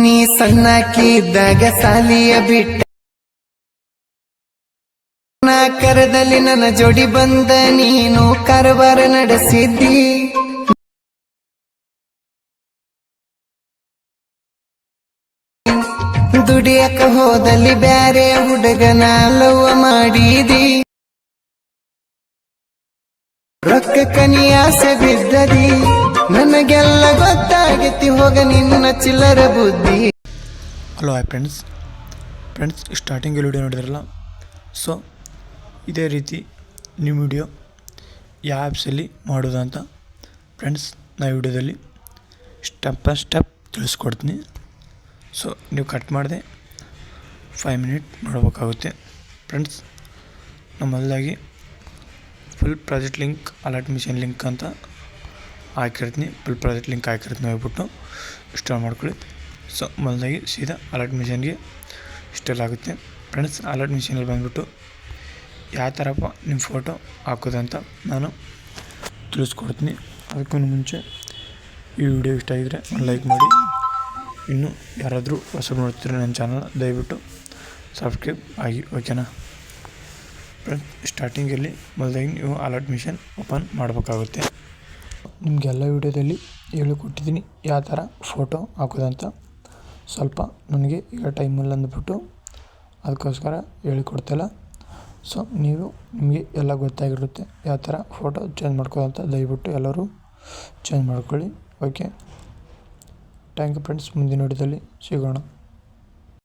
ನೀ ಸಣ್ಣಕ್ಕಿದ್ದಾಗ ಸಾಲಿಯ ಬಿಟ್ಟ. ಕರದಲ್ಲಿ ನನ್ನ ಜೋಡಿ ಬಂದ ನೀನು ಕಾರವಾರ ನಡೆಸಿದ್ದಿ. ದುಡಿಯಕ ಹೋದಲ್ಲಿ ಬ್ಯಾರೆ ಹುಡುಗನ ಲವ್ವ ಮಾಡಿದಿ. ರೊಕ್ಕ ಕನಿಯಾಸೆ ಬಿದ್ದದಿ. ನನಗೆಲ್ಲ ಗೊತ್ತಾಗೈತಿ ಹೋಗ ನಿನ್ನ ಚಿಲ್ಲರ ಬುದ್ಧಿ. Hello hi friends friends starting video ನೋಡಿದ್ರಲ್ಲ? ಸೊ ಇದೇ ರೀತಿ ನ್ಯೂ ವಿಡಿಯೋ ಯಾವ ಆ್ಯಪ್ಸಲ್ಲಿ ಮಾಡೋದು ಅಂತ ಫ್ರೆಂಡ್ಸ್ ನಾ ವಿಡಿಯೋದಲ್ಲಿ ಸ್ಟೆಪ್ ಬೈ ಸ್ಟೆಪ್ ತಿಳಿಸ್ಕೊಡ್ತೀನಿ. ಸೊ ನೀವು ಕಟ್ ಮಾಡಿದೆ ಫೈವ್ ಮಿನಿಟ್ ನೋಡಬೇಕಾಗುತ್ತೆ ಫ್ರೆಂಡ್ಸ್ ನಮ್ಮ ನಮ್ಮಲ್ಲಾಗಿ full project link alert mission link ಅಂತ ಹಾಕಿರ್ತೀನಿ ಫುಲ್ ಪ್ರಾಜೆಕ್ಟ್ ಲಿಂಕ್ ಹಾಕಿರ್ತೀನಿ ಹೋಗ್ಬಿಟ್ಟು ಇನ್ಸ್ಟಾಲ್ ಮಾಡ್ಕೊಳ್ಳಿ. ಸೊ ಮೊದಲಾಗಿ ಸೀದಾ ಅಲರ್ಟ್ ಮಿಷನ್ಗೆ ಇನ್ಸ್ಟಾಲ್ ಆಗುತ್ತೆ. ಫ್ರೆಂಡ್ಸ್ ಅಲರ್ಟ್ ಮಿಷನಲ್ಲಿ ಬಂದುಬಿಟ್ಟು ಯಾವ ಥರಪ್ಪ ನಿಮ್ಮ ಫೋಟೋ ಹಾಕೋದಂತ ನಾನು ತಿಳಿಸ್ಕೊಡ್ತೀನಿ. ಅದಕ್ಕೂ ಮುಂಚೆ ಈ ವಿಡಿಯೋ ಇಷ್ಟ ಆಗಿದ್ರೆ ಲೈಕ್ ಮಾಡಿ. ಇನ್ನು ಯಾರಾದರೂ ಹೊಸ ನೋಡ್ತಿದ್ರೆ ನನ್ನ ಚಾನಲ್ ದಯವಿಟ್ಟು ಸಬ್ಸ್ಕ್ರೈಬ್ ಆಗಿ ಓಕೆನಾ ಫ್ರೆಂಡ್ಸ್ ಸ್ಟಾರ್ಟಿಂಗಲ್ಲಿ ಮೊದಲಾಗಿ ನೀವು ಅಲರ್ಟ್ ಮಿಷನ್ ಓಪನ್ ಮಾಡಬೇಕಾಗುತ್ತೆ. ನಿಮಗೆಲ್ಲ ವೀಡಿಯೋದಲ್ಲಿ ಹೇಳಿಕೊಟ್ಟಿದ್ದೀನಿ ಯಾವ ಥರ ಫೋಟೋ ಹಾಕೋದಂತ. ಸ್ವಲ್ಪ ನನಗೆ ಈಗ ಟೈಮಲ್ಲಿ ಅಂದ್ಬಿಟ್ಟು ಅದಕ್ಕೋಸ್ಕರ ಹೇಳಿಕೊಡ್ತಿಲ್ಲ. ಸೊ, ನೀವು ನಿಮಗೆ ಎಲ್ಲ ಗೊತ್ತಾಗಿರುತ್ತೆ ಯಾವ ಥರ ಫೋಟೋ ಚೇಂಜ್ ಮಾಡ್ಕೋದಂತ ದಯವಿಟ್ಟು ಎಲ್ಲರೂ ಚೇಂಜ್ ಮಾಡ್ಕೊಳ್ಳಿ. ಓಕೆ. ಥ್ಯಾಂಕ್ ಯು ಫ್ರೆಂಡ್ಸ್, ಮುಂದಿನ ವಿಡಿಯೋದಲ್ಲಿ ಸಿಗೋಣ.